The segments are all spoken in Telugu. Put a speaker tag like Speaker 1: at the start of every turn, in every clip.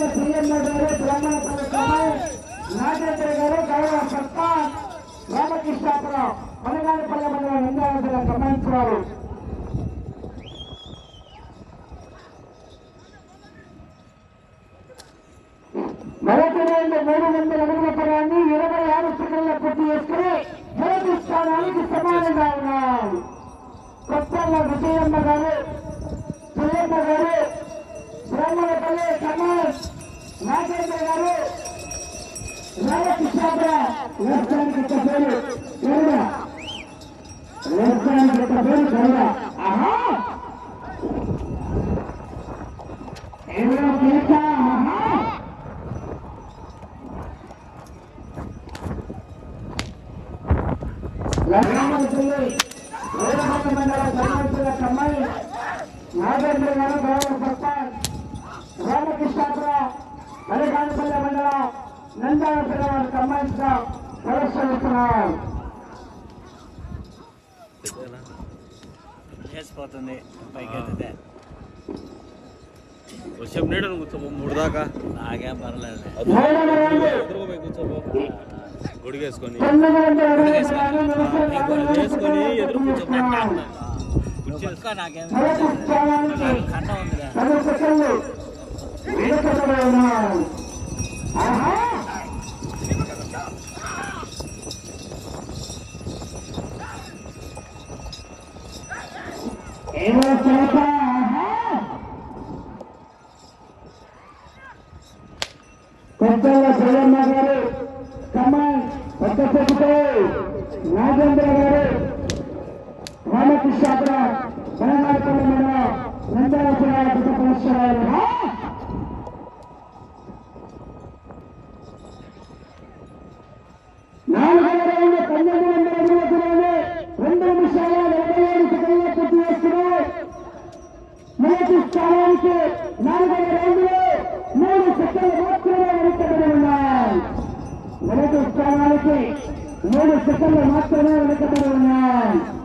Speaker 1: చర్చల ప్రియమ్మ గారు తెలంగాణ సమయం నాగేంద్ర గారు గౌరవ సర్పంచ్ రామకృష్ణాపురం పలగానిపల్లి మండలం నిందావతిగా గమనించారు మొదటి రెండు మూడు వందల అడుగుల పదాన్ని ఇరవై ఆరు సెకండ్ల పూర్తి చేసుకుని మొదటి స్థానానికి సమానంగా ఉన్నాం. కొత్తల విజయమ్మ గారు పిల్లమ్మ గారు బ్రహ్మలపల్లి కమల్ నాగేంద్ర గారు రామకృష్ణాపురం వ్యవసాయానికి ఒక పేరు కరుణ వ్యవసాయానికి ఒక పేరు కరుణ ఆహా! ఏదో కేక ఆహా! లగ్నామతులు వేరొక మండల సర్పంచుల కమ్మాయి నాగేంద్ర గారు గౌరవ సర్పంచ్ రామకృష్ణాపురం మరికానిపల్లి మండలం నందావతుల వారి కమ్మాయిగా ప్రదర్శనిస్తున్నారు
Speaker 2: చేసిపోతుంది పైకి
Speaker 3: వర్షం నీడను కూర్చోబో మూడు దాకా.
Speaker 2: నాకేం పర్లేదు.
Speaker 3: ఎదురుపోయి కూర్చోబో గొడిగేసుకొని వేసుకొని. ఎదురు
Speaker 2: పట్టుకో నాకేం కండ ఉందిగా.
Speaker 1: এবং సెకండ్లు మాత్రమే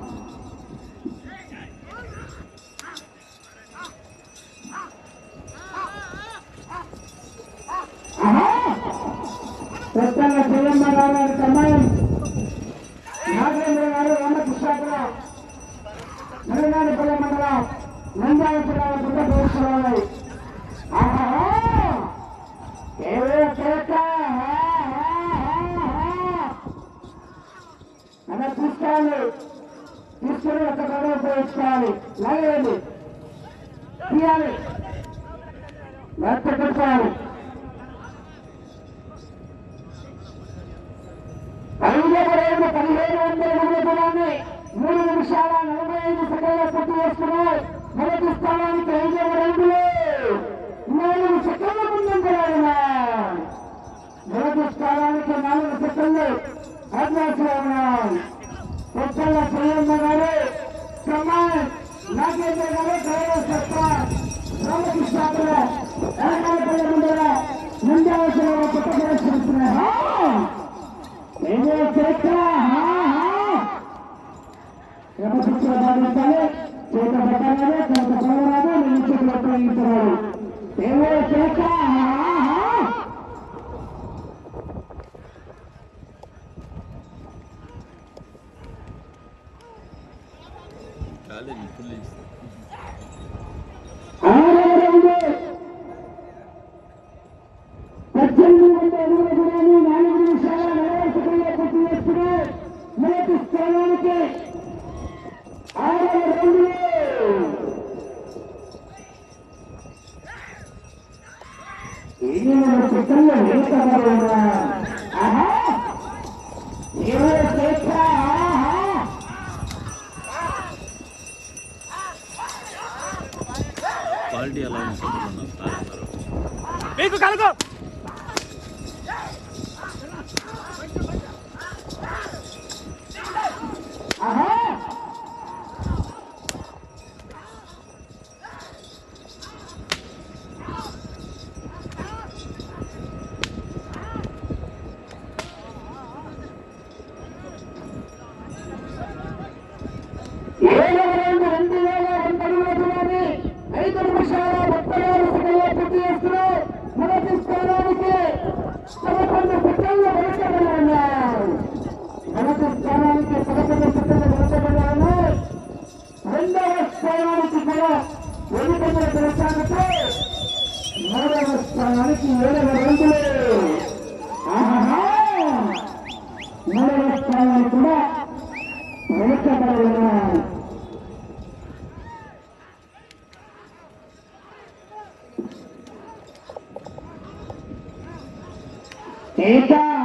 Speaker 1: లాగేయండి తీయాలి. లేకపోతే పెట్టుకోవాలి రోజు పదిహేను వందల మంది దూరాన్ని మూడు నిమిషాల నలభై ఐదు సెకండ్ల పూర్తి చేస్తున్నాయి మొదటి స్థానానికి ఐదు రైతులు నాలుగు సెకండ్ల ముందుకు మొదటి స్థానానికి నాలుగు సెకండ్లు అడ్వాన్స్లో ఉన్నాం కొత్తల ప్రియమ్మ గారు కమాన్. ನಾಗೇಂದ್ರನಗರ ಗೌರವಿಸತ್ತ ರಾಮಕೃಷ್ಣ ಎರಡನೇ ಮುಂದಿನ ಮುಂಜಾವಶ್ಯ ಪಟ್ಟ ಪ್ರದರ್ಶಿಸುತ್ತಾರೆ ಇದು ಚೈತ್ರ ರಮಪುತ್ರ ಭಾಗವಹಿಸ್ತಾನೆ ಚೈತ್ರ ಭಟ್ಟಾರಾದ ಚೈತ್ರ ಸೋಮರಾಜ ನಿಮಿಷ ಭಟ್ಟ ಈ ತರವರು ದೇವೋ ಚೈತ್ರ
Speaker 3: కాలేదు ఫుల్
Speaker 1: மூலவஸ்தானத்தில் கூட ஒழுக்கப்பட வேண்டும் Eta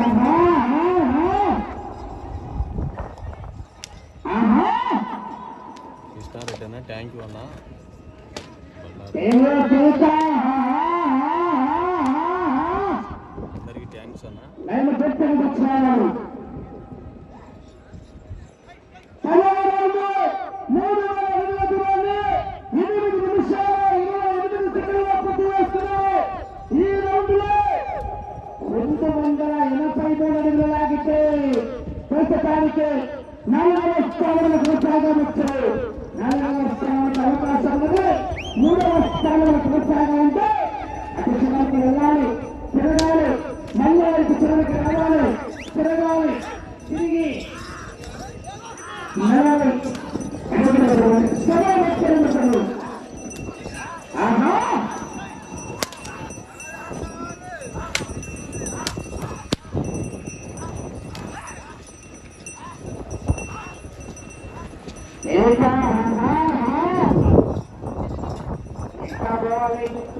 Speaker 1: పెంచడానికి నాలుగవ స్థానంలో కొనసాగవచ్చు నాలుగవ స్థానానికి అవకాశం ఉంది. మూడవ స్థానంలో కొనసాగాలంటే అటు చివరికి వెళ్ళాలి తిరగాలి మళ్ళీ చివరికి రావాలి.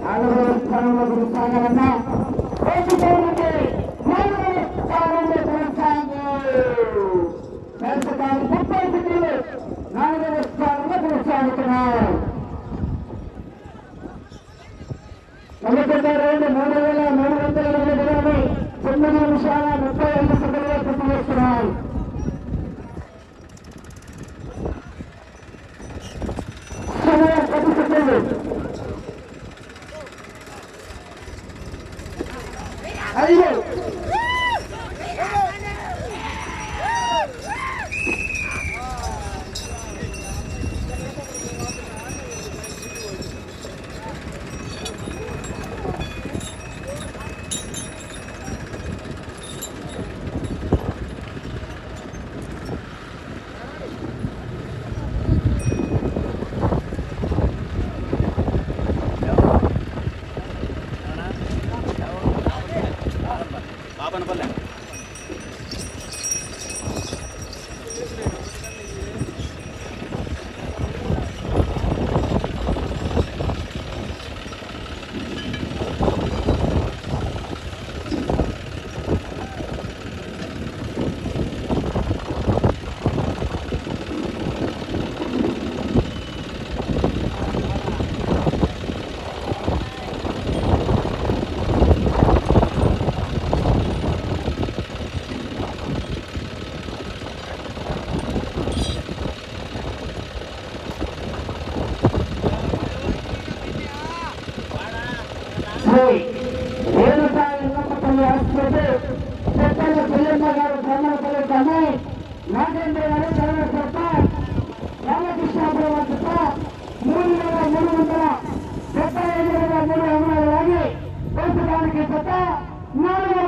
Speaker 1: నాలుగో స్థానంలో గురుస్థానం अपन अपन నాగేంద్ర గారు కరణ సర్కార్ రామకృష్ణాపురం వద్ద మూడు వేల మూడు వందల డెబ్బై ఐదు వేల మూడు వందల లాగి ప్రస్తుతానికి కొత్త నాలుగవ